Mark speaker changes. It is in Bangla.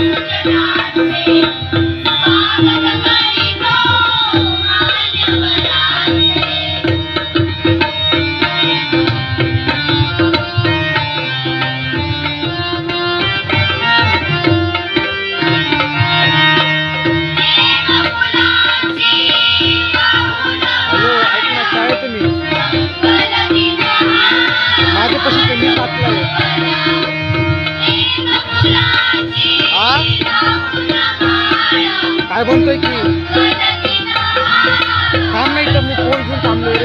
Speaker 1: Thank you.
Speaker 2: আর বলতে কি? সামনেই তো মুখ কোন থামলে